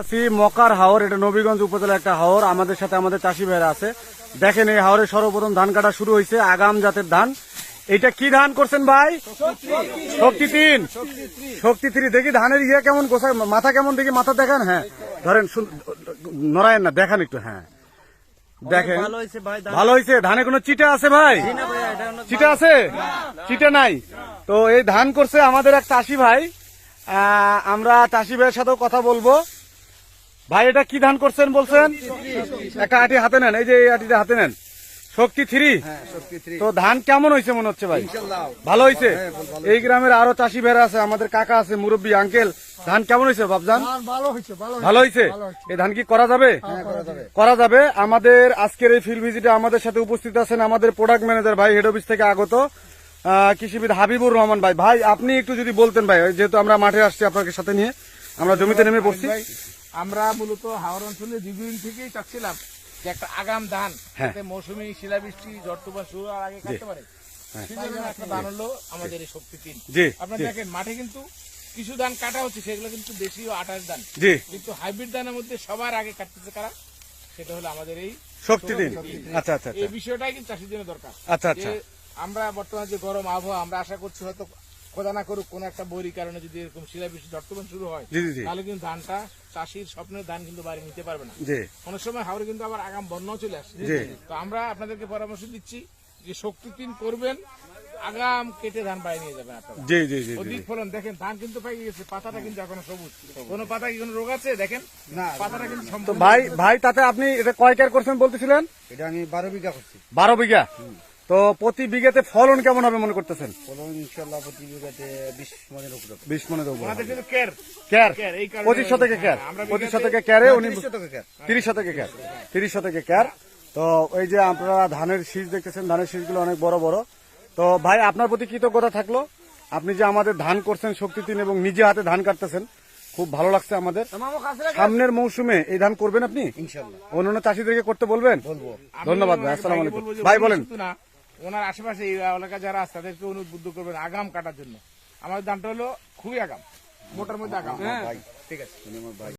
আছি মকার হাওর এটা নবীগঞ্জ উপজেলা একটা হাওর। আমাদের সাথে আমাদের চাষি ভাইরা আছে। দেখেন এই হাওরে সর্বপ্রথম ধান কাটা শুরু হয়েছে আগাম জাতের ধান। এটা কি ধান করছেন ভাই? শক্তি তিন। শক্তি থ্রি দেখি ধানের ইয়ে কেমন মাথা কেমন দেখি মাথা দেখান হ্যাঁ। ধরেন নড়ায়েন না দেখান একটু হ্যাঁ। দেখেন। ভালো হয়েছে ধানে। কোনো চিটা আছে ভাই? চিটা আছে? চিটা নাই। তো এই ধান করছে আমাদের এক চাষি ভাই। আমরা চাষি ভাইয়ের সাথেও কথা বলব। ভাই এটা কি ধান করছেন বলছেন? একটা আটি হাতে নেন এই যে এই আটিটা হাতে নেন। শক্তি থ্রি? তো ধান কেমন হয়েছে মনে হচ্ছে ভাই? ভালো হয়েছে এই গ্রামের আরও চাষি ভেড়া আছে আমাদের কাকা আছে মুরব্বী আঙ্কেল। ধান কেমন হয়েছে বাবজান ভালো হয়েছে ভালো ভালো হয়েছে এই ধান কি করা যাবে? করা যাবে। আমাদের আজকের এই ফিল্ড ভিজিটে আমাদের সাথে উপস্থিত আছেন আমাদের প্রোডাক্ট ম্যানেজার ভাই হেড অফিস থেকে আগত কৃষিবিদ হাবিবুর রহমান ভাই। ভাই আপনি একটু যদি বলতেন ভাই যেহেতু আমরা মাঠে আসছি আপনাকে সাথে নিয়ে আমরা জমিতে নেমে পড়ছি। আমরা মূলত হাওড় অঞ্চলে দীর্ঘদিন থেকেই চাচ্ছিলাম যে একটা আগাম ধান হ্যাঁ। যাতে মৌসুমী শিলাবৃষ্টি ঝড় তুফান শুরু হওয়ার আগে কাটতে পারে। একটা ধান হলো আমাদের এই শক্তি তিন। আপনারা দেখেন মাঠে কিন্তু কিছু ধান কাটা হচ্ছে সেগুলো কিন্তু দেশীয় আঠাশ ধান। কিন্তু হাইব্রিড ধানের মধ্যে সবার আগে কাটতেছে কারা? সেটা হলো আমাদের এই শক্তি দিন আচ্ছা আচ্ছা এই আচ্ছা বিষয়টাই কিন্তু চাষির জন্য দরকার। আচ্ছা আচ্ছা। আমরা বর্তমানে যে গরম আবহাওয়া আমরা আশা করছি হয়তো খোদা না করুক কোন একটা বৈরী কারণে যদি এরকম শিলাবৃষ্টি ঝড়তুফান শুরু হয় তাহলে কিন্তু ধানটা চাষির স্বপ্নের ধান কিন্তু বাড়ি নিতে পারবে না। অনেক সময় হাওড়ে কিন্তু আবার আগাম বন্যাও চলে আসছে তো আমরা আপনাদেরকে পরামর্শ দিচ্ছি যে শক্তি তিন করবেন আগাম কেটে ধান বাড়ি নিয়ে যাবেন আপনারা। জি জি জি জি। অধিক ফলন দেখেন ধান কিন্তু পাই গেছে পাতাটা কিন্তু এখনও সবুজ। কোন পাতা কি কোনো রোগ আছে? দেখেন না পাতাটা কিন্তু ভাই ভাই তাতে আপনি এটা কয় কেয়ার করছেন বলতেছিলেন? এটা আমি বারো বিঘা করছি। বারো বিঘা? তো প্রতি বিঘাতে ফলন কেমন হবে মনে করতেছেন? ফলন ইনশাল্লাহ প্রতি বিঘাতে বিশ মনের উপরে বিশ মনের উপর ওনাদের কিন্তু কেয়ার ক্যার কেয়ার, এই কারণে- পঁচিশ শতকে ক্যার পঁচিশ শতকে ক্যারে উনি তিরিশ শতকে ক্যার। তিরিশ শতকে ক্যার তো এই যে আপনারা ধানের শীষ দেখতেছেন ধানের শীষগুলো অনেক বড় বড়। তো ভাই আপনার প্রতি কৃতজ্ঞতা থাকল। আপনি যে আমাদের ধান করছেন শক্তি তিন এবং নিজে হাতে ধান কাটতেছেন খুব ভালো লাগছে আমাদের। সামনের মৌসুমে এই ধান করবেন আপনি? অন্যান্য চাষিদেরকে করতে বলবেন? ধন্যবাদ ভাই আসসালাম আলাইকুম। ভাই বলেন। ওনার আশেপাশে এই এলাকা যারা আছে তাদেরকে উদ্বুদ্ধ করবেন আগাম কাটার জন্য। আমাদের দামটা হলো খুবই আগাম মোটার মধ্যে আগাম। হ্যাঁ। ঠিক আছে। ভাই।